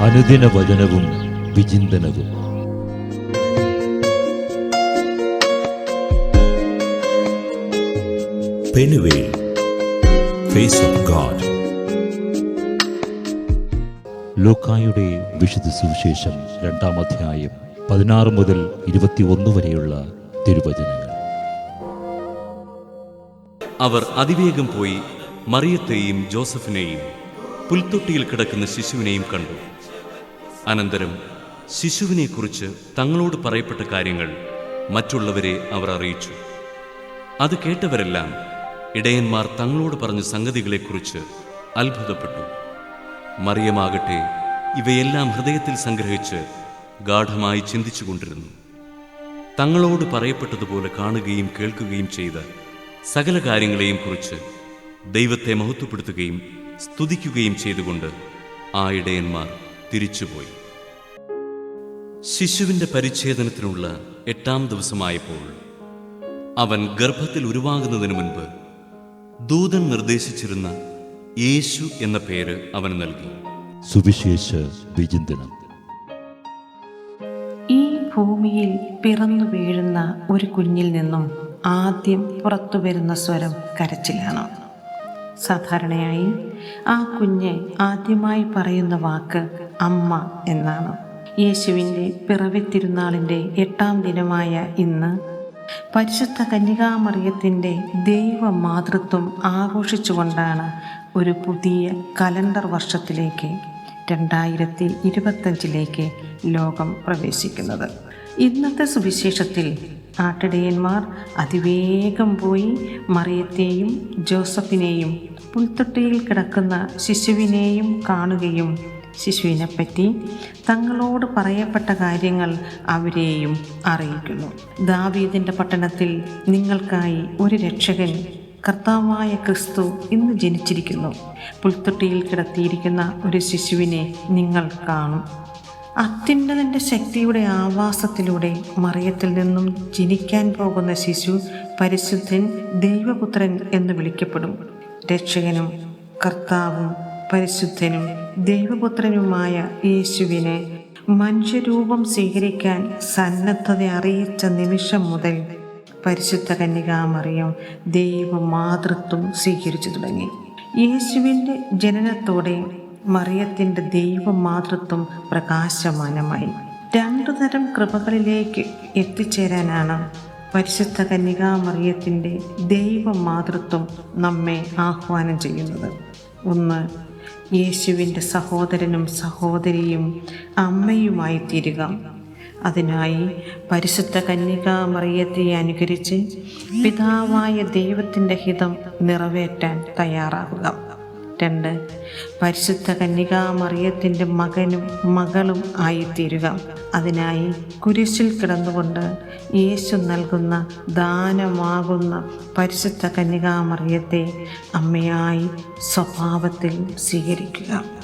അനുദിന വചനവും വിചിന്തനവും. പെനുവേൽ ഫേസ് ഓഫ് ഗാഡ് ലൂക്കായുടെ വിശുദ്ധ സുവിശേഷം രണ്ടാം അധ്യായം പതിനാറ് മുതൽ ഇരുപത്തിയൊന്ന് വരെയുള്ള തിരുവചനങ്ങൾ. അവർ അതിവേഗം പോയി മറിയത്തെയും ജോസഫിനെയും പുൽത്തൊട്ടിയിൽ കിടക്കുന്ന ശിശുവിനെയും കണ്ടു. അനന്തരം ശിശുവിനെക്കുറിച്ച് തങ്ങളോട് പറയപ്പെട്ട കാര്യങ്ങൾ മറ്റുള്ളവരെ അവർ അറിയിച്ചു. അത് കേട്ടവരെല്ലാം ഇടയന്മാർ തങ്ങളോട് പറഞ്ഞ സംഗതികളെക്കുറിച്ച് അത്ഭുതപ്പെട്ടു. മറിയമാകട്ടെ ഇവയെല്ലാം ഹൃദയത്തിൽ സംഗ്രഹിച്ച് ഗാഠമായി ചിന്തിച്ചുകൊണ്ടിരുന്നു. തങ്ങളോട് പറയപ്പെട്ടതുപോലെ കാണുകയും കേൾക്കുകയും ചെയ്ത സകല കാര്യങ്ങളെയും കുറിച്ച് ദൈവത്തെ മഹത്വപ്പെടുത്തുകയും സ്തുതിക്കുകയും ചെയ്തുകൊണ്ട് ആ ഇടയന്മാർ തിരിച്ചുപോയി. ശിശുവിന്റെ പരിച്ഛേദനത്തിനുള്ള എട്ടാം ദിവസമായപ്പോൾ അവൻ ഗർഭത്തിൽ ഉരുവാകുന്നതിന് മുൻപ് ദൂതൻ നിർദ്ദേശിച്ചിരുന്ന യേശു എന്ന പേര് അവന് നൽകി. സുവിശേഷ വിചിന്തനം. ഈ ഭൂമിയിൽ പിറന്നു വീഴുന്ന ഒരു കുഞ്ഞിൽ നിന്നും ആദ്യം പുറത്തു വരുന്ന സ്വരം കരച്ചിലാണ്. സാധാരണയായി ആ കുഞ്ഞ് ആദ്യമായി പറയുന്ന വാക്ക് അമ്മ എന്നാണ്. യേശുവിന്റെ പിറവി തിരുനാളിന്റെ എട്ടാം ദിനമായ ഇന്ന് പരിശുദ്ധ കന്യകാമറിയത്തിന്റെ ദൈവ മാതൃത്വം ആഘോഷിച്ചുകൊണ്ടാണ് ഒരു പുതിയ കലണ്ടർ വർഷത്തിലേക്ക് രണ്ടായിരത്തി ഇരുപത്തഞ്ചിലേക്ക് ലോകം പ്രവേശിക്കുന്നത്. ഇന്നത്തെ സുവിശേഷത്തിൽ ആട്ടിടയന്മാർ അതിവേഗം പോയി മറിയത്തെയും ജോസഫിനെയും പുൽത്തൊട്ടിയിൽ കിടക്കുന്ന ശിശുവിനെയും കാണുകയും ശിശുവിനെപ്പറ്റി തങ്ങളോട് പറയപ്പെട്ട കാര്യങ്ങൾ അവരെയും അറിയിക്കുന്നു. ദാവീദിന്റെ പട്ടണത്തിൽ നിങ്ങൾക്കായി ഒരു രക്ഷകൻ കർത്താവായ ക്രിസ്തു ഇന്ന് ജനിച്ചിരിക്കുന്നു. പുൽത്തൊട്ടിയിൽ കിടത്തിയിരിക്കുന്ന ഒരു ശിശുവിനെ നിങ്ങൾ കാണും. അത്യുന്നതന്റെ ശക്തിയുടെ ആവാസത്തിലൂടെ മറിയത്തിൽ നിന്നും ജനിക്കാൻ പോകുന്ന ശിശു പരിശുദ്ധൻ ദൈവപുത്രൻ എന്ന് വിളിക്കപ്പെടും. രക്ഷകനും കർത്താവും പരിശുദ്ധനും ദൈവപുത്രനുമായ യേശുവിനെ മനുഷ്യരൂപം സ്വീകരിക്കാൻ സന്നദ്ധത അറിയിച്ച നിമിഷം മുതൽ പരിശുദ്ധ കന്യകാമറിയം ദൈവമാതൃത്വം സ്വീകരിച്ചു തുടങ്ങി. യേശുവിന്റെ ജനനത്തോടെ മറിയത്തിന്റെ ദൈവമാതൃത്വം പ്രകാശമാനമായി. രണ്ടു തരം കൃപകളിലേക്ക് എത്തിച്ചേരാനാണ് പരിശുദ്ധ കന്യകാമറിയത്തിന്റെ ദൈവമാതൃത്വം നമ്മെ ആഹ്വാനം ചെയ്യുന്നത്. ഒന്ന് യേശുവിന്റെ സഹോദരനും സഹോദരിയും അമ്മയുമായി തീരുക അതിനായി പരിശുദ്ധ കന്യകാമറിയത്തെ അനുകരിച്ച് പിതാവായ ദൈവത്തിന്റെ ഹിതം നിറവേറ്റാൻ തയ്യാറാകുക. രണ്ട് പരിശുദ്ധ കന്യകാമറിയത്തിന്റെ മകനും മകളും ആയിത്തീരുക. അതിനായി കുരിശിൽ കിടന്നുകൊണ്ട് യേശു നൽകുന്ന ദാനമാകുന്ന പരിശുദ്ധ കന്യകാമറിയത്തെ അമ്മയായി സ്വഭാവത്തിൽ സ്വീകരിക്കുക.